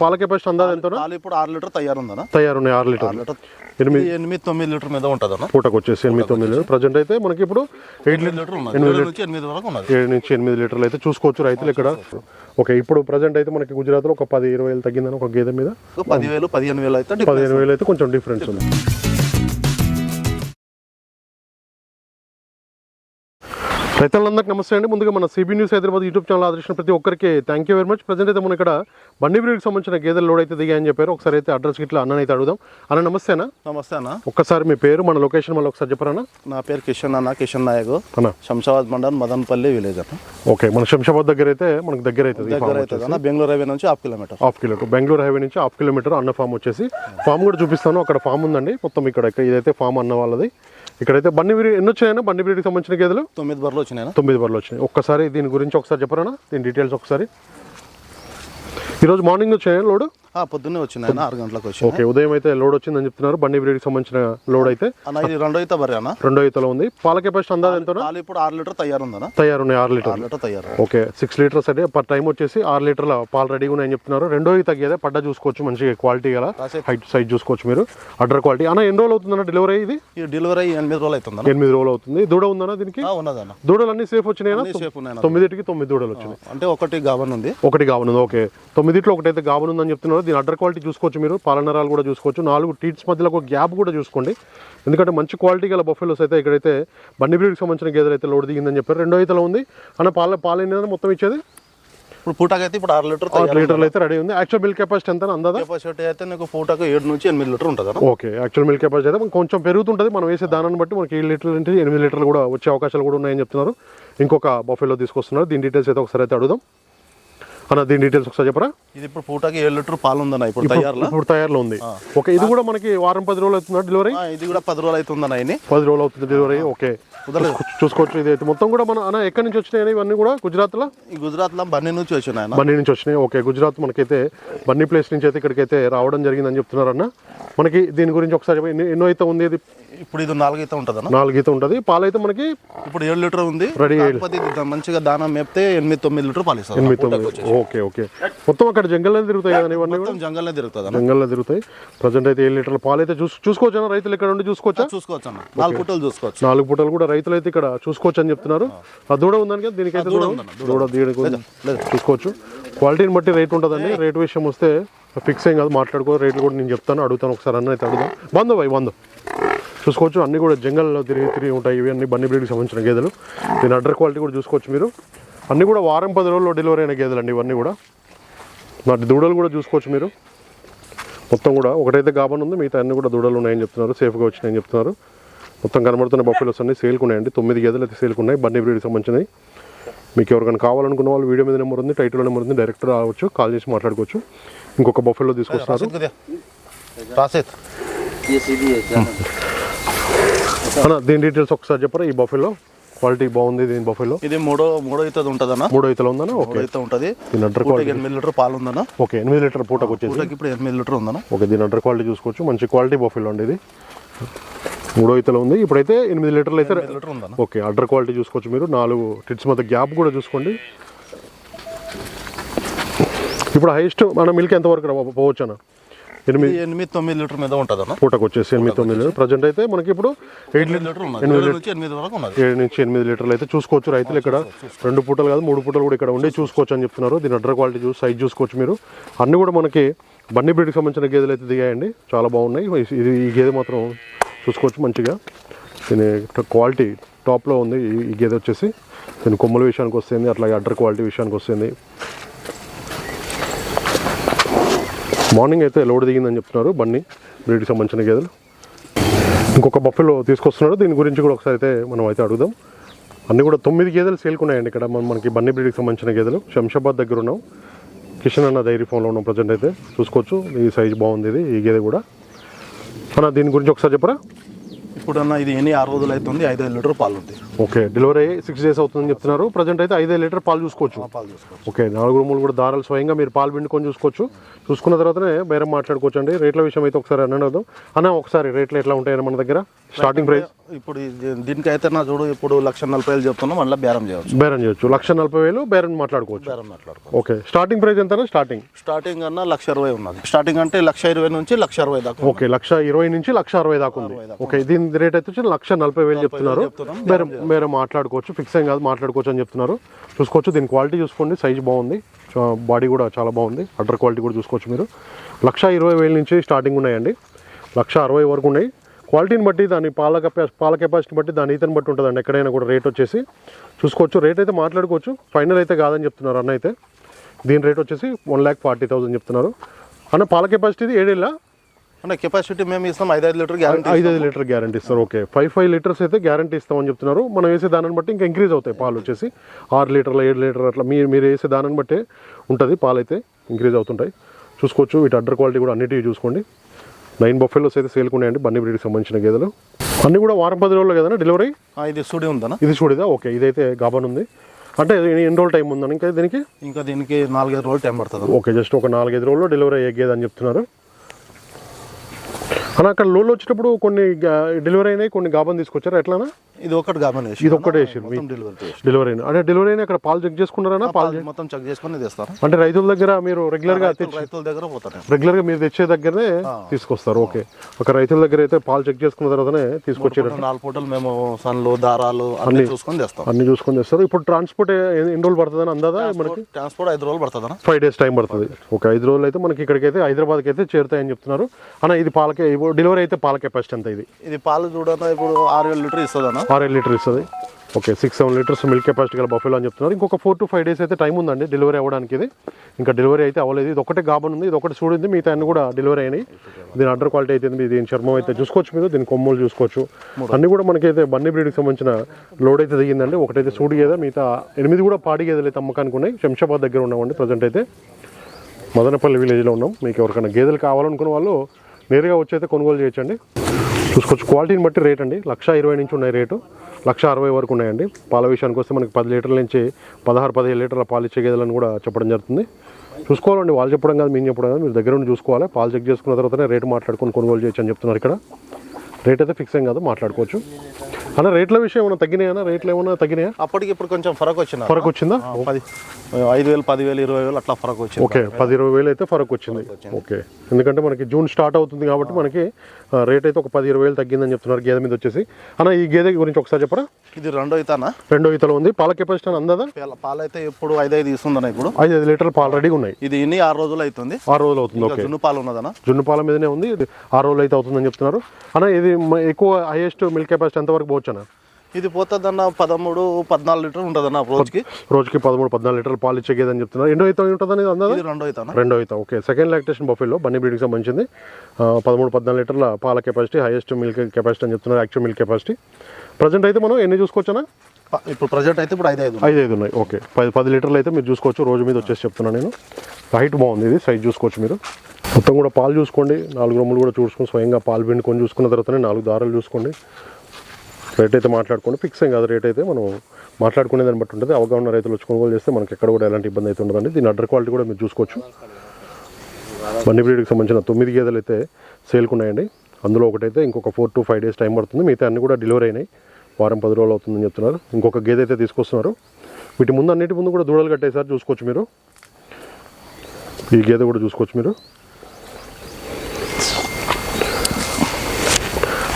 పాల కెపాసిటీ అందాది ఎంత పాలు ఇప్పుడు ఆరు లీటర్ తయారు ఉందన్న తయారు ఉన్నాయి ఆరు లీటర్ ఎనిమిది ఎనిమిది తొమ్మిది లీటర్ మీద ఉంటుందన్న. పూటకు వచ్చేసి ఎనిమిది తొమ్మిది లీటర్ ప్రజెంట్ అయితే మనకి ఇప్పుడు ఎయిట్ లీటర్ నుంచి ఎనిమిది వరకు ఉన్నది. ఏడు నుంచి ఎనిమిది లీటర్లు అయితే చూసుకోవచ్చు రైతులు ఇక్కడ. ఓకే ఇప్పుడు ప్రజెంట్ అయితే మనకి గుజరాత్లో ఒక పది ఇరవై వేలు తగ్గిందని ఒక గేదె మీద. పదివేలు పదిహేను వేలు అయితే. పదిహేను వేలు అయితే కొంచెం డిఫరెన్స్ ఉంది. రైతులందరికీ నమస్తే అండి. ముందుగా మన CB news Hyderabad YouTube channel ఆదరించిన ప్రతి ఒక్కరికి thank you very much. Present అయితే మనం ఇక్కడ బండి బ్రీడ్కి సంబంధించిన గేదెలు లోడ్ అయితే దిగాయని చెప్పారు. ఒకసారి అయితే అడ్రస్ ఇట్లా అన్న అయితే అడుగుదాం. అన్న నమస్తేనా నమస్తే అన్న. ఒక్కసారి మీ పేరు మన లొకేషన్ మళ్ళీ ఒకసారి చెప్పరానా నా పేరు కిషన్ అన్న కిషన్ నాయక్. అన్న. శంషాబాద్ మండలం మదన్పల్లి విలేజ్ అన్న. ఓకే మన శంషాబాద్ దగ్గర అయితే మనకు దగ్గర అవుతుంది ఈ దగ్గర farm అవుతుంది అన్న. బెంగళూరు హైవే నుంచి half kilometre. Half kilometre Bengaluru highway నుంచి హాఫ్ కిలోమీటర్ అన్న ఫామ్ వచ్చేసి. ఫామ్ కూడా చూపిస్తాను. అక్కడ ఫామ్ ఉందండి. మొత్తం ఇక్కడ ఇదైతే ఫామ్ అన్న వాళ్ళది. ఇక్కడైతే బండి ఎన్ని వచ్చినాయన్నా బండి బ్రీడ్కి సంబంధించిన గేదెలు? తొమ్మిది బర్రెలు వచ్చినాయి తొమ్మిది బర్రెలు వచ్చినాయి. ఒక్కసారి దీని గురించి ఒకసారి చెప్పరానా దీని డీటెయిల్స్ ఒకసారి. ఈరోజు మార్నింగ్ వచ్చినాయి లోడ్? పొద్దున్నే వచ్చినాయి అన్న ఆరు గంటలకు వచ్చి ఓకే ఉదయం అయితే లోడ్ వచ్చిందని చెప్తున్నారు. బండి బ్రీడ్కి సంబంధించిన లోడ్ అయితే. అన్న ఇది రెండో అయితే బర్రె అన్న. రెండో ఈతలో ఉంది. పాల కెపాసిటీ అందాది ఎంత పాలు ఇప్పుడు ఆరు లీటర్ తయారు ఉందన్న. తయారు ఉన్నాయి ఆరు లీటర్ ఆరు లీటర్ తయారు. ఓకే సిక్స్ లీటర్స్ అంటే పర్ టైం వచ్చేసి ఆరు లీటర్ల పాలు రెడీగా ఉన్నాయని చెప్తున్నారు. రెండో ఈత గేదె పడ్డ చూసుకోవచ్చు మంచిగా క్వాలిటీ గల. హైట్ సైజ్ చూసుకోవచ్చు మీరు. అడ్డర్ క్వాలిటీ. అన్న ఎన్ని రోజులు అవుతుందన్న డెలివరీ ఇది? డెలివరీ ఎనిమిది రోజులు అవుతుందన్న. ఎనిమిది రోజులు అవుతుంది. దూడ ఉందన్న దీనికి? ఉన్నదన్న. దూడలు అన్ని సేఫ్ అన్న. తొమ్మిదిటికి తొమ్మిది దూడలు వచ్చినాయి. అంటే ఒకటి గావన్ ఉంది. ఒకటి గావనుంది ఓకే తొమ్మిదిట్లో ఒకటైతే గావనుందని చెప్తున్నారు. దీని అడ్డర్ క్వాలిటీ చూసుకోవచ్చు మీరు పాలనరాలు కూడా చూసుకోవచ్చు. నాలుగు టీట్స్ మధ్యలో ఒక గ్యాప్ కూడా చూసుకోండి. ఎందుకంటే మంచి క్వాలిటీ గల బఫెలోస్ అయితే ఇక్కడైతే బండి బ్రీడ్కి సంబంధించిన గేదెలు అయితే లోడ్ దిగిందని చెప్పారు. రెండో ఈతలో ఉంది. అన్న పాల పాలు ఎన్ని మొత్తం ఇచ్చేది? ఇప్పుడు పూటకి అయితే ఇప్పుడు ఆరు లీటర్ ఆరు లీటర్లు అయితే రెడీ ఉంది. యాక్చువల్ మిల్క్ కెపాసిటీ ఎంత అందాదా? కెపాసిటీ అయితే నీకు పూటకు ఏడు నుంచి ఎనిమిది లీటర్ ఉంటుంది ఓకే యాక్చువల్ మిల్క్ కెపాసిటీ అయితే కొంచెం పెరుగుతుంటుంది. మనం వేసే దానాన్ని బట్టి మనకి ఏడు లీటర్లు అంటే ఎనిమిది లీటర్లు కూడా వచ్చే అవకాశాలు కూడా ఉన్నాయని చెప్తున్నారు. ఇంకొక బఫెలో తీసుకొస్తున్నారు. దీని డీటెయిల్స్ అయితే ఒకసారి అయితే అడుగుదాం. అన్న దీని డీటెయిల్స్ ఒకసారి చెప్పరా? ఇది ఇప్పుడు పూటకి ఏడు లీటర్ పాలు ఉందన్న ఇప్పుడు తయారులో? ఇప్పుడు తయారులో ఉంది. ఓకే ఇది కూడా మనకి వారం పది రోజులు అవుతుందా డెలివరీ ఇది కూడా పది రోజులు అవుతుందన్న ఇన్ని. పది రోజులు అవుతుంది డెలివరీ ఓకే. చూసుకో- చూసుకోవచ్చు ఇది అయితే మొత్తం కూడా మన అన్న ఎక్కడి నుంచి వచ్చినాయి ఇవన్నీ కూడా? గుజరాత్లో? ఈ గుజరాత్లో బన్నీ నుంచి వచ్చిన ఆయన బన్నీ నుంచి వచ్చినాయి. ఓకే గుజరాత్ మనకైతే బన్నీ ప్లేస్ నుంచి అయితే ఇక్కడికైతే రావడం జరిగిందని చెప్తున్నారు అన్న. మనకి దీని గురించి ఒకసారి ఎన్నో అయితే ఉంది ఇది? ఇప్పుడు ఇది నాలుగు అయితే ఉంటుంది అన్న నాలుగు అయితే ఉంటుంది. పాలు అయితే మనకి ఇప్పుడు ఏడు లీటర్ ఉంది. దా- మంచిగా దానా మేపితే ఎనిమిది తొమ్మిది లీటర్ పాలు ఇస్తుంది ఎనిమిది తొమ్మిది. Okay okay. మొత్తం అక్కడ జంగల్లో తిరుగుతాయి కదా ఇవన్నీ కూడా? జంగల్నే తిరుగుతుంది జంగల్లో తిరుగుతాయి. ప్రజెంట్ అయితే ఏడు లీటర్ల పాలు అయితే చూసు చూసుకోవచ్చు అన్న రైతులు ఇక్కడ ఉండి చూసుకోవచ్చా? చూసుకోవచ్చు అన్న. నాలుగు పుట్టలు చూసుకోవచ్చు. నాలుగు పూటలు కూడా రైతులు అయితే ఇక్కడ చూసుకోవచ్చు అని చెప్తున్నారు. ఆ. దూడ ఉందని కదా దీనికైతే దూడ? దూడ దీనికి. చూసుకోవచ్చు. క్వాలిటీని బట్టి రేట్ ఉంటుందండి. రేట్ విషయం వస్తే ఫిక్స్ ఏం కాదు. మాట్లాడుకో రేట్లు కూడా నేను చెప్తాను అడుగుతాను ఒకసారి అన్న అయితే అడుగుదాం. బంధు బాయ్ బంధు. చూసుకోవచ్చు. అన్ని కూడా జంగల్లో తిరిగి తిరిగి ఉంటాయి. ఇవి అన్ని బన్నీ బ్రీడ్కి సంబంధించిన గేదెలు. దీని అడ్డర్ క్వాలిటీ కూడా చూసుకోవచ్చు మీరు. అన్ని కూడా వారం పది రోజుల్లో డెలివరీ అయిన గేదెలు అండి ఇవన్నీ కూడా. నాటి దూడలు కూడా చూసుకోవచ్చు మీరు. మొత్తం కూడా ఒకటైతే గాబన్ ఉంది. మిగతా అన్ని కూడా దూడలు ఉన్నాయని చెప్తున్నారు. సేఫ్గా వచ్చినాయని చెప్తున్నారు. మొత్తం కనబడుతున్న బఫెలోస్ అన్ని సేల్కి ఉన్నాయండి. తొమ్మిది గేదెలు అయితే సేల్కి ఉన్నాయి. బన్నీ బ్రీడ్కి సంబంధించినవి. మీకు ఎవరికైనా కావాలనుకున్న వాళ్ళు వీడియో మీద నెంబర్ ఉంది టైటిల్ నెంబర్ ఉంది డైరెక్ట్ రావచ్చు కాల్ చేసి మాట్లాడుకోవచ్చు. ఇంకొక బఫెలో తీసుకొస్తున్నారు. అన్న దీని డీటెయిల్స్ ఒకసారి చెప్పరా ఈ బఫెలో? క్వాలిటీ బాగుంది దీని బఫెలో? ఇది మూడో మూడో అయితే ఉంటుందన్న. మూడో ఇతలు ఉందన్న? ఓకే. మూడో అయితే ఉంటుంది. దీని అండర్ క్వాలిటీ ఎనిమిది లీటర్ పాలు ఉందన్న. ఓకే ఎనిమిది లీటర్ పూటకు వచ్చేసి? పూటకి ఇప్పుడు ఎనిమిది లీటర్ ఉందన్న. ఓకే దీని అండర్ క్వాలిటీ చూసుకోవచ్చు. మంచి క్వాలిటీ బఫెలో అండి ఇది. మూడో ఇతలు ఉంది. ఇప్పుడైతే ఎనిమిది లీటర్లు అయితే ఓకే అడ్డర్ క్వాలిటీ చూసుకోవచ్చు మీరు. నాలుగు టిట్స్ మధ్య గ్యాప్ కూడా చూసుకోండి. ఇప్పుడు హైయెస్ట్ మన మిల్క్ ఎంత వరకు రా- పోవచ్చు అన్న ఎనిమిది ఎనిమిది తొమ్మిది లీటర్ మీద ఉంటుంది అన్న పూటకు వచ్చేసి ఎనిమిది తొమ్మిది లీటర్. ప్రజెంట్ అయితే మనకి ఇప్పుడు ఎయిట్ లీటర్ నుంచి ఎనిమిది వరకు ఉన్నది. ఏడు నుంచి ఎనిమిది లీటర్లు అయితే చూసుకోవచ్చు రైతులు ఇక్కడ. రెండు పూటలు కాదు మూడు పూటలు కూడా ఇక్కడ ఉండి చూసుకోవచ్చు అని చెప్తున్నారు. దీని అడ్డర్ క్వాలిటీ చూసి సైజ్ చూసుకోవచ్చు మీరు. అన్నీ కూడా మనకి బన్నీ బ్రీడ్కి సంబంధించిన గేదెలు అయితే దిగాయండి. చాలా బాగున్నాయి. ఇది ఈ గేదె మాత్రం చూసుకోవచ్చు మంచిగా. దీని క్వాలిటీ టాప్లో ఉంది. ఈ- ఈ గేదె వచ్చేసి దీని కొమ్మల విషయానికి వస్తుంది. అట్లాగే అడ్డర్ క్వాలిటీ విషయానికి వస్తుంది. మార్నింగ్ అయితే లోడ్ దిగిందని చెప్తున్నారు బన్నీ బ్రీడ్కి సంబంధించిన గేదెలు. ఇంకొక బఫెలో తీసుకొస్తున్నారు దీని గురించి కూడా ఒకసారి అయితే మనం అయితే అడుగుదాం. అన్ని కూడా తొమ్మిది గేదెలు సేల్కున్నాయండి ఇక్కడ. మనం మనకి బన్నీ బ్రీడ్కి సంబంధించిన గేదెలు. శంషాబాద్ దగ్గర ఉన్నాం. కిషన్ అన్న డైరీ ఫామ్లో ఉన్నాం ప్రజెంట్ అయితే. చూసుకోవచ్చు. ఈ సైజ్ బాగుంది ఇది ఈ గేదె కూడా. అన్న దీని గురించి ఒకసారి చెప్పరా? ఇప్పుడు అన్న ఇది ఎన్ని ఆరు రోజులు అవుతుంది ఐదు ఐదు లీటర్ పాలు ఉంది. ఓకే డెలివరీ అయ్యి సిక్స్ డేస్ అవుతుందని చెప్తున్నారు. ప్రజెంట్ అయితే ఐదు లీటర్ పాలు చూసుకోవచ్చు. పాలు చూసుకోవచ్చు. ఓకే నాలుగు రూములు కూడా దారాలు స్వయంగా మీరు పాలు పిండుకొని చూసుకోవచ్చు. చూసుకున్న తర్వాతనే బేరం మాట్లాడుకోవచ్చు అండి రేట్ల విషయం అయితే ఒకసారి అన్న అడుగుదాం అన్న ఒకసారి రేట్లు ఎట్లా ఉంటాయని మన దగ్గర? స్టార్టింగ్ ప్రైస్ ఇప్పుడు దీనికైతే నా చూడు ఇప్పుడు లక్ష నలభై వేలు చెప్తున్నాం మళ్ళీ బేరం చేయవచ్చు బేరం చేయొచ్చు. లక్ష నలభై వేలు బేరం మాట్లాడుకోవచ్చు. బేరం మాట్లాడుకో ఓకే. స్టార్టింగ్ ప్రైస్ ఎంతనా? స్టార్టింగ్ స్టార్టింగ్ అన్న లక్ష ఇరవై ఉన్నది. స్టార్టింగ్ అంటే లక్ష ఇరవై నుంచి లక్ష అరవై దాకా ఓకే లక్ష ఇరవై నుంచి లక్ష అరవై దాకా ఉంది. ఓకే దీని రేట్ అయితే వచ్చి లక్ష నలభై వేలు చెప్తున్నారు. చెప్తున్నాం. బేరం బేరం మాట్లాడుకోవచ్చు. ఫిక్స్ ఏం కాదు మాట్లాడుకోవచ్చు అని చెప్తున్నారు. చూసుకోవచ్చు దీని క్వాలిటీ చూసుకోండి. సైజ్ బాగుంది. బాడీ కూడా చాలా బాగుంది. అడ్డర్ క్వాలిటీ కూడా చూసుకోవచ్చు మీరు. లక్ష ఇరవై వేల నుంచి స్టార్టింగ్ ఉన్నాయండి. లక్ష అరవై వరకు ఉన్నాయి. క్వాలిటీని బట్టి దాని పాల కెపా పాల కెపాసిటీ బట్టి దాని ఈతని బట్టి ఉంటుందండి. ఎక్కడైనా కూడా రేట్ వచ్చేసి చూసుకోవచ్చు. రేట్ అయితే మాట్లాడుకోవచ్చు. ఫైనల్ అయితే కాదని చెప్తున్నారు అన్న అయితే. దీని రేట్ వచ్చేసి వన్ ల్యాక్ ఫార్టీ థౌసండ్ చెప్తున్నారు. అన్న పాల కెపాసిటీ ఏడేళ్ళ? అంటే కెపాసిటీ మేము ఇస్తాం. ఐదు ఐదు లీటర్ గ్యారంటీ ఐదు ఐదు లీటర్ గ్యారంటీ ఇస్తారు. ఓకే. ఫైవ్ ఫైవ్ లీటర్స్ అయితే గ్యారంటీ ఇస్తామని చెప్తున్నారు. మనం వేసే దానిని బట్టి ఇంకా ఇంక్రీజ్ అవుతాయి పాలు వచ్చేసి. ఆరు లీటర్ల ఏడు లీటర్ అట్లా మీరు మీరు వేసే దానిని బట్టే ఉంటుంది పాలు అయితే ఇంక్రీజ్ అవుతుంటాయి. చూసుకోవచ్చు. వీటి అడ్డర్ క్వాలిటీ కూడా అన్నిటివి చూసుకోండి. నైన్ బఫెలోస్ అయితే సేల్కి ఉన్నాయండి బన్నీ బ్రీడ్కి సంబంధించిన గేదెలు. అన్నీ కూడా వారం పది రోజులు కదా డెలివరీ ఇది సుడి ఉందన్న. ఇది చూడిదా ఓకే ఇదైతే గాబన్ ఉంది. అంటే ఎన్ని రోజులు టైం ఉందని ఇంకా దీనికి? ఇంకా దీనికి నాలుగైదు రోజులు టైం పడుతుంది. ఓకే జస్ట్ ఒక నాలుగైదు రోజుల్లో డెలివరీ అయ్యే గేదె అని చెప్తున్నారు. అన్న అక్కడ లోన్లు వచ్చేటప్పుడు కొన్ని డెలివరీ అయినాయి కొన్ని గాబన్ తీసుకొచ్చారా? ఎట్లానా ఇది ఒకటి వేసి ఇది ఒక్కటే వేసారు డెలివరీ డెలివరీ అయిన. అంటే డెలివరీ అయిన అక్కడ పాలు చెక్ చేసుకున్నారా పాలు మొత్తం చెక్ చేసుకొని తెస్తారు? అంటే రైతుల దగ్గర మీరు రెగ్యులర్గా రైతుల- దగ్గర పోతారు రెగ్యులర్గా మీరు తెచ్చే దగ్గరనే తీసుకొస్తారు. ఓకే. ఒక రైతుల దగ్గర అయితే పాలు చెక్ చేసుకున్న తర్వాతనే తీసుకొచ్చారు నాలుగు పూటలు మేము సన్లు దారాలు అన్ని చూసుకొని తెస్తాం. అన్ని చూసుకొని తెస్తారు. ఇప్పుడు ట్రాన్స్పోర్ట్ ఎన్ని రోజులు పడుతుందని అందాదా మనకి? ట్రాన్స్పోర్ట్ ఐదు రోజులు పడుతుంది ఫైవ్ డేస్ టైం పడుతుంది. ఒక ఐదు రోజులు అయితే మనకి ఇక్కడికైతే హైదరాబాద్కి అయితే చేరుతాయని చెప్తున్నారు. అన్న ఇది పాలకే డెలివరీ అయితే పాల కెపాసిటీ అంత ఇది? ఇది పాలు చూడన్నా ఇప్పుడు ఆరు ఏడు లీటర్ ఇస్తుంది అన్న ఆరేడు లీటర్ ఇస్తుంది. Okay six seven litres milk capacity గల బఫెలో అని చెప్తున్నారు. ఇంకొక ఫోర్ టు ఫైవ్ డేస్ అయితే టైం ఉందండి డెలివరీ అవ్వడానికి ఇది. ఇంకా డెలివరీ అయితే అవ్వలేదు. ఇది ఒకటే గాబన్ ఉంది ఇది ఒకటి చూడింది మిగతా అన్ని కూడా డెలివరీ అయినాయి. దీని అండర్ క్వాలిటీ అయితే ఉంది, దీని చర్మం అయితే చూసుకోవచ్చు మీరు దీని కొమ్ములు చూసుకోవచ్చు. అన్ని కూడా మనకైతే బన్నీ బ్రీడ్కి సంబంధించిన లోడ్ అయితే దిగిందండి. ఒకటైతే సూడి గేదె మిగతా ఎనిమిది కూడా పాడి గేదెలు అయితే అమ్మకానికి ఉన్నాయి. శంషాబాద్ దగ్గర ఉన్నామండి ప్రజెంట్ అయితే. మదనపల్లి విలేజ్లో ఉన్నాం. మీకు ఎవరికైనా గేదెలు కావాలనుకున్న వాళ్ళు నేరుగా వచ్చి అయితే కొనుగోలు చేయొచ్చండి. చూసుకోవచ్చు క్వాలిటీని బట్టి రేట్ అండి. లక్ష ఇరవై నుంచి ఉన్నాయి రేటు. లక్ష అరవై వరకు ఉన్నాయండి. పాల విషయానికి వస్తే మనకి పది లీటర్ల నుంచి పదహారు పదిహేను లీటర్ల పాలు ఇచ్చే గేదెలను కూడా చెప్పడం జరుగుతుంది. చూసుకోవాలండి. వాళ్ళు చెప్పడం కాదు మేము చెప్పడం కాదు. మీరు దగ్గర ఉండి చూసుకోవాలి. పాలు చెక్ చేసుకున్న తర్వాతనే రేటు మాట్లాడుకొని కొనుగోలు చేయొచ్చు అని చెప్తున్నారు ఇక్కడ. రేట్ అయితే ఫిక్స్ ఏం కాదు మాట్లాడుకోవచ్చు. అన్న రేట్ల విషయం ఏమైనా తగ్గినాయా రేట్లు ఏమైనా తగ్గినాయా? అప్పటికి ఇప్పుడు కొంచెం ఫరక్ వచ్చింది. ఫరక్ వచ్చిందా పది ఐదు వేలు పదివేలు ఇరవై వేలు అట్లా ఫరక్ వచ్చింది ఓకే పది ఇరవై వేలు అయితే ఫరక్ వచ్చింది. ఓకే. ఎందుకంటే మనకి జూన్ స్టార్ట్ అవుతుంది కాబట్టి మనకి రేట్ అయితే ఒక పది ఇరవై వేలు తగ్గిందని చెప్తున్నారు గేదె మీద వచ్చేసి. అన్న ఈ గేదె గురించి ఒకసారి చెప్పరా? ఇది రెండో ఇతానా రెండో ఈతలో ఉంది. పాల కెపాసిటీ అని అందదా? పాలు అయితే ఇప్పుడు ఐదు ఐదు ఇస్తుందన్న ఇప్పుడు. ఐదు ఐదు లీటర్లు పాలు రెడీగా ఉన్నాయి. ఇది ఇన్ని ఆరు రోజులు అవుతుంది ఆరు రోజులు అవుతుంది ఓకే. జున్ను పాలు ఉన్నదన్న జున్ను పాల మీదనే ఉంది. ఇది ఆరు రోజులు అయితే అవుతుందని చెప్తున్నారు. అన్న ఇది ఎక్కువ హైయెస్ట్ మిల్క్ కెపాసిటీ ఎంతవరకు అన్న ఇది పోతుందన్న పదమూడు పద్నాలుగు లీటర్ ఉంటుందన్న రోజుకి. రోజుకి పదమూడు పద్నాలుగు లీటర్లు పాలు ఇచ్చే గేదని చెప్తున్నారు. ఎన్నో అయితే ఉంటుందని అందదా? ఇది రెండో ఇతానా రెండో అయితే okay. Second lactation buffalo Banni బ్రీడ్కి సంబంధించింది. పదమూడు పద్నాలుగు లీటర్ల పాల కెపాసిటీ హైయెస్ట్ మిల్క్ కెపాసిటీ అని చెప్తున్నారు యాక్చువల్ మిల్క్ కెపాసిటీ. ప్రజెంట్ అయితే మనం ఎన్ని చూసుకోవచ్చా ఇప్పుడు ప్రజెంట్ అయితే ఇప్పుడు ఐదు ఐదు ఉన్నాయి. ఐదు ఐదు ఉన్నాయి ఓకే. పది పది లీటర్లు అయితే మీరు చూసుకోవచ్చు రోజు మీద వచ్చేసి చెప్తున్నాను నేను. హైట్ బాగుంది ఇది సైజ్ చూసుకోవచ్చు మీరు. మొత్తం కూడా పాలు చూసుకోండి నాలుగు రొమ్ములు కూడా చూసుకొని స్వయంగా పాలు పిండుకొని చూసుకున్న తర్వాతనే నాలుగు దారాలు చూసుకోండి. రేట్ అయితే మాట్లాడుకోండి ఫిక్స్ ఏం కాదు. రేట్ అయితే మనం మాట్లాడుకునే దాన్ని బట్టి ఉంటుంది. అవగాహన రైతులు వచ్చి కొనుగోలు చేస్తే మనకి ఎక్కడ కూడా ఎలాంటి ఇబ్బంది అయితే ఉండదండి. దీని అడ్డర్ క్వాలిటీ కూడా మీరు చూసుకోవచ్చు. బండి బ్రీడ్కి సంబంధించిన తొమ్మిది గేదెలు అయితే సేల్కి ఉన్నాయండి. అందులో ఒకటైతే ఇంకొక four to five days time పడుతుంది. మిగతా అన్ని కూడా డెలివరీ అయినాయి. వారం పది రోజులు అవుతుందని చెప్తున్నారు. ఇంకొక గేదె అయితే తీసుకొస్తున్నారు. వీటి ముందు అన్నిటి ముందు కూడా దూడలు కట్టేసారి చూసుకోవచ్చు మీరు. ఈ గేదె కూడా చూసుకోవచ్చు మీరు.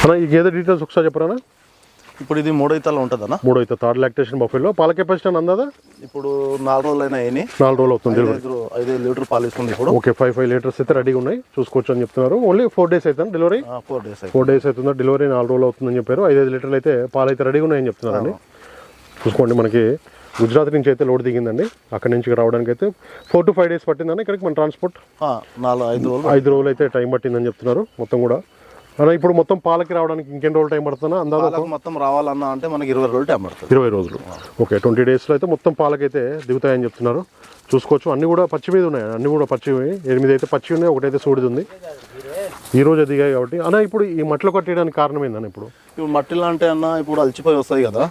అన్న ఈ గేదె డీటెయిల్స్ ఒకసారి చెప్పరానా ఇప్పుడు ఇది మూడో ఇతాలు ఉంటుందన్న? మూడో అయితే థర్డ్ లాక్టేషన్ బఫెల్లో. పాల కెపాసిటీ అని అందాదా? ఇప్పుడు నాలుగు రోజులు అయినా అయినాయి నాలుగు రోజులు అవుతుంది ఐదు లీటర్ పాలు ఇస్తుంది ఇప్పుడు. ఓకే ఫైవ్ ఫైవ్ లీటర్స్ అయితే రెడీగా ఉన్నాయి. చూసుకోవచ్చు అని చెప్తున్నారు. ఓన్లీ ఫోర్ డేస్ అవుతుంది డెలివరీ? ఫోర్ డేస్ అయితే. ఫోర్ డేస్ అవుతుందో? డెలివరీ నాలుగు రోజులు అవుతుందని చెప్పారు. ఐదు ఐదు లీటర్లు అయితే పాలు అయితే రెడీగా ఉన్నాయని చెప్తున్నారండి చూసుకోండి మనకి గుజరాత్ నుంచి అయితే లోడ్ దిగిందండి. అక్కడి నుంచి రావడానికి అయితే ఫోర్ టు ఫైవ్ డేస్ పట్టిందని ఇక్కడికి మన ట్రాన్స్పోర్ట్ నాలుగు ఐదు రోజులు. ఐదు రోజులు అయితే టైం పట్టిందని చెప్తున్నారు. మొత్తం కూడా అలా ఇప్పుడు మొత్తం పాలకి రావడానికి ఇంకెన్ని రోజులు టైం పడుతుందా? అందాక మొత్తం రావాలన్నా అంటే మనకి ఇరవై రోజులు టైం పడుతుంది. ఇరవై రోజులు. ఓకే ట్వంటీ డేస్లో అయితే మొత్తం పాలకైతే దిగుతాయని చెప్తున్నారు. చూసుకోవచ్చు. అన్ని కూడా పచ్చి మీద ఉన్నాయి. అన్ని కూడా పచ్చి ఎనిమిది అయితే పచ్చి ఉన్నాయి ఒకటైతే సూడిది ఉంది. ఈ రోజు దిగాయి కాబట్టి. అన్న ఇప్పుడు ఈ మట్లో కట్టేయడానికి కారణం ఏందన్న ఇప్పుడు? ఇప్పుడు మట్టిలో అంటే అన్న ఇప్పుడు అలసిపోయి వస్తాయి కదా.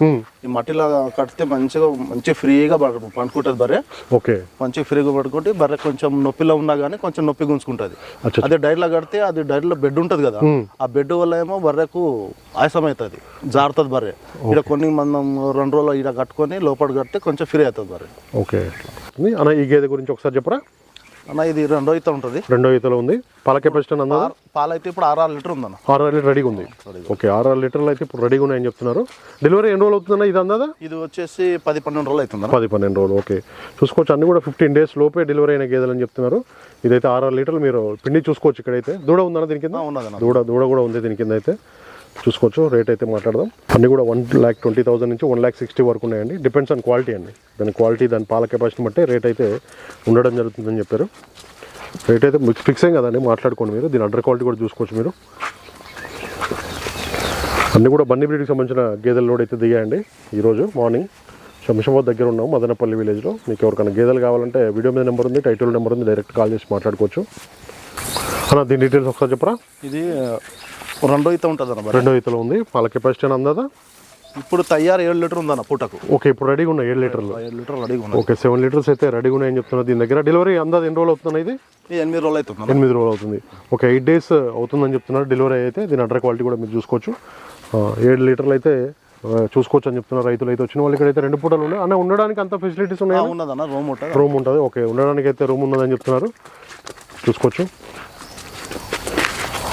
ఈ మట్టిలో కడితే మంచిగా మంచి ఫ్రీగా పండుకుంటుంది బర్రె. ఓకే. మంచి ఫ్రీగా పడుకుంటే బర్రె కొంచెం నొప్పిలో ఉన్నా కానీ కొంచెం నొప్పి గుంజుకుంటుంది. అదే డైర్లో కడితే అది డైర్లో బెడ్ ఉంటుంది కదా. ఆ బెడ్ వల్ల ఏమో బర్రెకు ఆయాసం అవుతుంది జారుతుంది బర్రె. ఇక్కడ కొన్ని మనం రెండు రోజులు ఇక్కడ కట్టుకొని లోపల కడితే కొంచెం ఫ్రీ అవుతుంది బర్రె. ఓకే. అన్న ఈ గేదె గురించి ఒకసారి చెప్పరా? అన్న ఇది రెండో ఈత ఉంటుంది. రెండో ఈతలో ఉంది. పాల కెపాసిటీ అన్నదా పాలు- అయితే ఇప్పుడు ఆరు ఆరు లీటర్ ఉందన్న. ఆరు ఆరు లీటర్ రెడీగా ఉంది. ఓకే ఆరు ఆరు లీటర్లు అయితే ఇప్పుడు రెడీగా ఉన్నాయని చెప్తున్నారు. డెలివరీ ఎన్ని రోజులు అవుతుందన్న ఇది అందాదా? ఇది వచ్చేసి పది పన్నెండు రోజులు అవుతుంది పది పన్నెండు రోజులు ఓకే. చూసుకోవచ్చు అన్ని కూడా ఫిఫ్టీన్ డేస్ లోపే డెలివరీ అయిన గేదెలు అని చెప్తున్నారు. ఇదైతే ఆరు ఆరు లీటర్లు మీరు పిండి చూసుకోవచ్చు ఇక్కడైతే. దూడ ఉందన్న దీని కింద? ఉన్నదన్న. దూడ దూడ కూడా ఉంది దీని కింద అయితే. చూసుకోవచ్చు. రేట్ అయితే మాట్లాడదాం. అన్ని కూడా వన్ ల్యాక్ ట్వంటీ థౌసండ్ నుంచి వన్ ల్యాక్ సిక్స్టీ వరకు ఉన్నాయండి. డిపెండ్స్ ఆన్ క్వాలిటీ అండి. దాని క్వాలిటీ దాని పాల కెపాసిటీ బట్టే రేట్ అయితే ఉండడం జరుగుతుందని చెప్పారు. రేట్ అయితే ఫిక్స్ అయ్యి కదండి. మాట్లాడుకోండి మీరు. దీని అండర్ క్వాలిటీ కూడా చూసుకోవచ్చు మీరు. అన్నీ కూడా బన్నీ బ్రీడ్కి సంబంధించిన గేదెల లోడ్ అయితే దిగాయండి. ఈరోజు మార్నింగ్ శంషాబాద్ దగ్గర ఉన్నాం మదనపల్లి విలేజ్లో మీకు ఎవరికైనా గేదెలు కావాలంటే వీడియో మీద నెంబర్ ఉంది టైటిల్ నెంబర్ ఉంది డైరెక్ట్ కాల్ చేసి మాట్లాడుకోవచ్చు. అన్న దీని డీటెయిల్స్ ఒకసారి చెప్పరా? ఇది రెండో ఈత ఉంటుంది అన్న రెండో ఈతలో ఉంది. పాల కెపాసిటీ అని అందాదా ఇప్పుడు తయారు ఏడు లీటర్ ఉందన్న పూటకు. ఓకే ఇప్పుడు రెడీగా ఉన్నాయి ఏడు లీటర్లు. ఏడు లీటర్ రెడీగా ఉన్నది ఓకే సెవెన్ లీటర్స్ అయితే రెడీగా ఉన్నాయని చెప్తున్నారు దీని దగ్గర. డెలివరీ అందాది ఎన్ని రోజులు అవుతుంది ఇది? ఎనిమిది రోజులు అవుతుంది. ఎనిమిది రోజులు అవుతుంది. ఓకే ఎయిట్ డేస్ అవుతుందని చెప్తున్నారు. డెలివరీ అయితే దీని అండర్ క్వాలిటీ కూడా మీరు చూసుకోవచ్చు. ఏడు లీటర్లు అయితే చూసుకోవచ్చు అని చెప్తున్నారు రైతులు. అయితే వచ్చిన వాళ్ళు ఇక్కడైతే రెండు పూటలు ఉన్నాయి అన్న ఉండడానికి అంత ఫెసిలిటీస్ ఉన్నాయి? ఉన్నదన్న రూమ్ ఉంటుంది. రూమ్ ఉంటుంది. ఓకే ఉండడానికి అయితే రూమ్ ఉన్నదని చెప్తున్నారు. చూసుకోవచ్చు.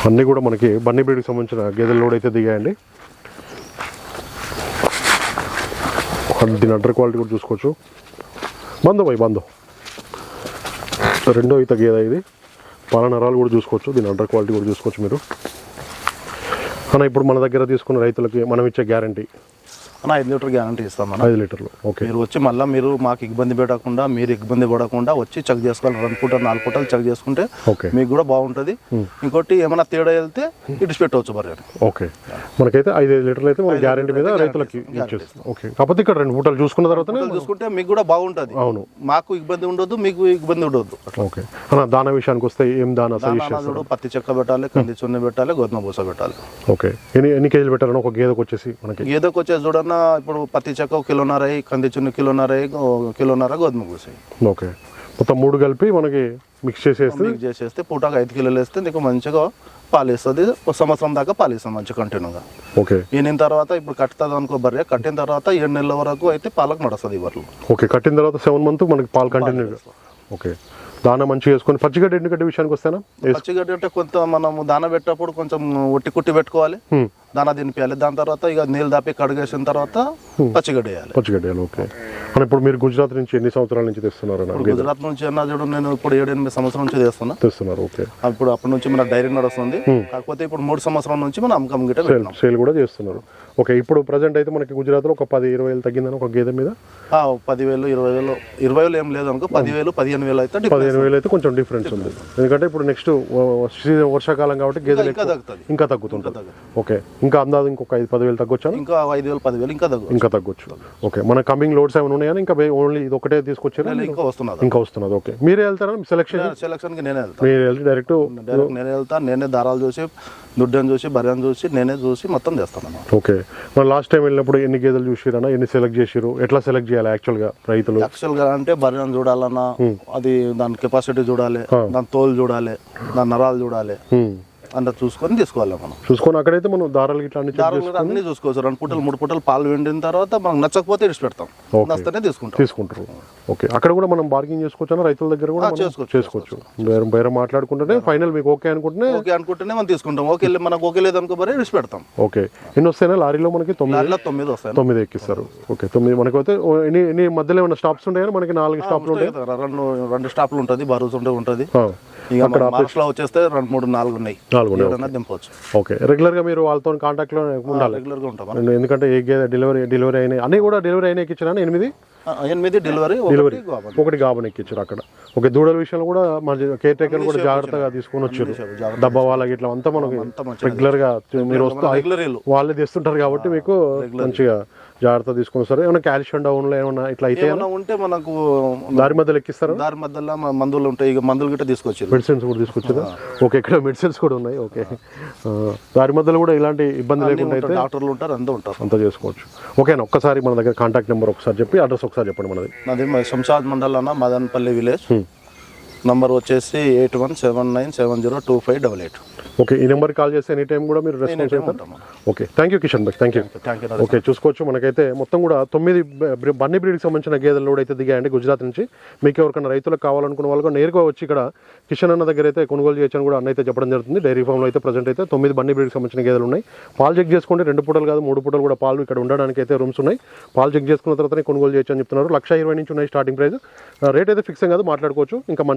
అన్నీ కూడా మనకి బన్నీ బ్రీడ్కి సంబంధించిన గేదెల లోడ్ అయితే దిగాయండి. దీని అండర్ క్వాలిటీ కూడా చూసుకోవచ్చు. బందో పోయి బందో రెండో ఈత గేదె ఇది. పాలనరాలు కూడా చూసుకోవచ్చు. దీని అండర్ క్వాలిటీ కూడా చూసుకోవచ్చు మీరు. అన్న ఇప్పుడు మన దగ్గర తీసుకున్న రైతులకి మనం ఇచ్చే గ్యారంటీ అన్న ఐదు లీటర్ గ్యారంటీ ఇస్తాం అన్న. ఐదు లీటర్లు. ఓకే. మీరు వచ్చి మళ్ళీ మీరు మాకు ఇబ్బంది పెట్టకుండా మీరు ఇబ్బంది పడకుండా వచ్చి చెక్ చేసుకోవాలి. రెండు పూట నాలుగు పూటలు చెక్ చేసుకుంటే ఓకే. మీకు కూడా బాగుంటుంది. ఇంకోటి ఏమైనా తేడా వెళ్తే ఇటు పెట్టవచ్చు బర్రె ఓకే. మనకైతే ఐదు ఐదు లీటర్లు అయితే మన గ్యారంటీ మీద రైతులకి ఓకే. కాకపోతే ఇక్కడ రెండు పూటలు చూసుకున్న తర్వాతనే చూసుకుంటే మీకు కూడా బాగుంటుంది. అవును. మాకు ఇబ్బంది ఉండొద్దు మీకు ఇబ్బంది ఉండొద్దు ఓకే. అన్న దాన విషయానికి వస్తే ఏం దాన పత్తి చెక్క పెట్టాలి కంది చున్ని పెట్టాలి గోధుమ పూస పెట్టాలి. ఓకే. ఎన్ని ఎన్ని కేజీలు పెట్టారన్న ఒక గేదెకి వచ్చేసి మనకి. గేదెకి వచ్చేసి చూడన్నా ఇప్పుడు పత్తి చెక్క కిలోన్నర కంది చున్ని కిలోన్నర కిలోన్నర గోధుమ పూస. ఓకే. మొత్తం మూడు కలిపి మనకి మిక్స్ చేసేస్తే మిక్స్ చేసేస్తే పూటకు ఐదు కిలోలు వేస్తే నీకు మంచిగా పాలు ఇస్తుంది ఒక సంవత్సరం దాకా పాలు ఇస్తుంది మంచిగా కంటిన్యూగా ఓకే. ఈనిన తర్వాత ఇప్పుడు కట్టుతుంది అనుకో బర్రె కట్టిన తర్వాత ఏడు నెలల వరకు అయితే పాలకు నడుస్తుంది ఈ బర్రెలు. ఓకే. కట్టిన తర్వాత సెవెన్ మంత్ మనకి పాలు కంటిన్యూ ఓకే. దాన మంచిగా వేసుకొని పచ్చిగడ్డ ఎండుగడ్డ విషయానికి వస్తేనా? పచ్చిగడ్డి అంటే కొంత మనము దాన పెట్టేటప్పుడు కొంచెం ఒట్టి కుట్టి పెట్టుకోవాలి. దాన తినిపించాలి దాని తర్వాత ఇక నీళ్ళు దాపి కడిగేసిన తర్వాత పచ్చిగడ్డి వేయాలి. పచ్చిగడ్డ ఓకే. మన ఇప్పుడు మీరు గుజరాత్ నుంచి ఎన్ని సంవత్సరాల నుంచి తెస్తున్నారు గుజరాత్ నుంచి అన్నా చూడు నేను ఇప్పుడు ఏడు ఎనిమిది సంవత్సరం నుంచి చేస్తున్నా తెస్తున్నారు ఓకే. ఇప్పుడు అప్పటి నుంచి మన డైరీ నడుస్తుంది. కాకపోతే ఇప్పుడు మూడు సంవత్సరం నుంచి మనం అమ్మకం గిట్ట సేల్ కూడా చేస్తున్నారు. ఓకే ఇప్పుడు ప్రజెంట్ అయితే మనకి గుజరాత్లో ఒక పది ఇరవై వేలు తగ్గిందని ఒక గేదె మీద? పదివేలు ఇరవై వేలు ఇరవై వేలు ఏం లేదు అనుకో పదివేలు పదిహేను వేలు అయితే. పదిహేను వేలు అయితే కొంచెం డిఫరెన్స్ ఉంది. ఎందుకంటే ఇప్పుడు నెక్స్ట్ సీజన్ వర్షాకాలం కాబట్టి గేదెలు ఇంకా ఎక్కువ- తగ్గుతుంది. ఇంకా తగ్గుతుంటుంది. ఓకే ఇంకా అందాజు ఇంకొక ఐదు పదివేలు తగ్గొచ్చా? ఇంకా ఐదు వేలు పదివేలు ఇంకా తగ్గు ఇంకా తగ్గొచ్చు. ఓకే మన కమింగ్ లోడ్స్ ఏమైనా ఉన్నాయా? ఇంకా ఓన్లీ ఇది ఒకటే తీసుకొచ్చారా? ఇంకా వస్తున్నది. ఇంకా వస్తున్నది. ఓకే మీరే వెళ్తారా? సెలెక్షన్ సెలక్షన్కి నేనే వెళ్తాను మీరు వెళ్ళి డైరెక్ట్ డైరెక్ట్ నేనే వెళ్తాను నేనే దారాలు చూసి దుడ్డని చూసి బర్రెని చూసి నేనే చూసి మొత్తం చేస్తాను అన్నమాట. ఓకే. మన లాస్ట్ టైం వెళ్ళినప్పుడు ఎన్ని గేదెలు చూసిరన్నా? ఎన్ని సెలెక్ట్ చేసిరు ఎట్లా సెలెక్ట్ చేయాలి యాక్చువల్గా రైతులు? యాక్చువల్గా అంటే బర్రెని చూడాలన్నా అది దాని కెపాసిటీ చూడాలి దాని తోలు చూడాలి దాని నరాలు చూడాలి. అంత చూసుకొని తీసుకోవాలి మనం. చూసుకొని అక్కడైతే మనం దారాలు ఇట్లా అన్ని check దారాలు కూడా అన్ని చూసుకోవచ్చు. రెండు పూటలు మూడు పూటలు పాలు వెండిన తర్వాత మనకు నచ్చకపోతే ఇడిచి పెడతాం. నచ్చితేనే తీసుకుంటాం. తీసుకుంటారు. ఓకే. అక్కడ కూడా మనం బార్గింగ్ చేసుకోవచ్చు? రైతుల దగ్గర కూడా మనం చేసుకోవచ్చు, చేసుకోవచ్చు. బేరం బేరం మాట్లాడుకుంటేనే ఫైనల్ మీకు ఓకే అనుకుంటేనే ఓకే అనుకుంటేనే మనం తీసుకుంటాం. ఓకే మనకు ఓకే లేదనుకో బరే ఇడిచి పెడతాం. ఓకే. ఎన్ని వస్తాయినా లారీలో మనకి తొమ్మిది తొమ్మిది వస్తాయి తొమ్మిది ఎక్కిస్తారు. ఓకే తొమ్మిది మనకి అయితే ఎన్ని ఎన్ని మధ్యలో ఏమైనా స్టాప్స్ ఉంటాయా? మనకి నాలుగు స్టాప్లు ఉంటాయి రెండు రెండు స్టాప్లు ఉంటుంది బరువు ఉంటే ఉంటుంది. లో వచ్చేస్తే రెండు మూడు నాలుగు ఉన్నాయి. నాలుగు దింపవచ్చు ఓకే. రెగ్యులర్గా మీరు వాళ్ళతో కాంటాక్ట్లో ఉండాలి. రెగ్యులర్గా ఉంటాం ఎందుకంటే ఏ గేదె డెలివరీ డెలివరీ అయినాయి. అన్నీ కూడా డెలివరీ అయినా ఎక్కించారా ఎనిమిది? ఎనిమిది డెలివరీ ఒకటి గోవా. ఒకటి గాబన్ ఎక్కించారు అక్కడ. ఓకే దూడల విషయంలో కూడా మన కేర్ టేకర్ కూడా జాగ్రత్తగా తీసుకొని వచ్చారు డబ్బా వాళ్ళకి ఇట్లా అంతా మనకి అంతా మంచిగా రెగ్యులర్గా మీరు వస్తూ వాళ్ళే తెస్తుంటారు కాబట్టి మీకు మంచిగా జాగ్రత్త తీసుకుని సరే ఏమైనా కాల్షియం డౌన్లో ఏమైనా ఇట్లా అయితే ఏమైనా ఉంటే మనకు దారి మధ్యలో ఎక్కిస్తారా? దారి మధ్యలో మా మందులు ఉంటాయి. ఇక మందులు గిట్ట తీసుకొచ్చారు. మెడిసిన్స్ కూడా తీసుకొచ్చిందా ఓకే ఇక్కడ మెడిసిన్స్ కూడా ఉన్నాయి. ఓకే. దారి మధ్యలో కూడా ఇలాంటి ఇబ్బంది లేకుండా అయితే డాక్టర్లు ఉంటారు అంతా ఉంటారు. అంతా చేసుకోవచ్చు. ఓకేనా ఒక్కసారి మన దగ్గర కాంటాక్ట్ నెంబర్ ఒకసారి చెప్పి అడ్రస్ ఒకసారి చెప్పండి మనది నాది శంషాద్ మండలం మదన్పల్లి విలేజ్. నంబర్ వచ్చేసి eight one seven nine seven zero two five double eight. Okay ఈ నెంబర్ కాల్ చేస్తే ఎనీ టైం కూడా మీరు రెస్పాన్స్ అవుతారు ఉంటాము? Okay thank you Kishan bhai thank you thank you okay చూసుకోవచ్చు మనకైతే మొత్తం కూడా తొమ్మిది బన్నీ బ్రీడ్కి సంబంధించిన గేదెలు కూడా అయితే దిగాయండి గుజరాత్ నుంచి. మీకు ఎవరికైనా రైతులకు కావాలనుకున్న వాళ్ళు నేరుగా వచ్చి ఇక్కడ కిషన్ అన్న దగ్గర అయితే కొనుగోలు చేయొచ్చని కూడా అన్న అయితే చెప్పడం జరుగుతుంది. డైరీ ఫామ్లో అయితే ప్రజెంట్ అయితే తొమ్మిది బన్నీ బ్రీడ్కి సంబంధించిన గేదెలు ఉన్నాయి. పాలు చెక్ చేసుకోండి రెండు పూటలు కాదు మూడు పూటలు కూడా పాలు ఇక్కడ ఉండడానికి అయితే రూమ్స్ ఉన్నాయి. పాలు చెక్ చేసుకున్న తర్వాతనే కొనుగోలు చేయొచ్చు అని చెప్తున్నారు. లక్ష ఇరవై నుంచి ఉన్నాయి స్టార్టింగ్ ప్రైస్. రేట్ అయితే ఫిక్స్ కాదు మాట్లాడుకోవచ్చు. ఇంకా మన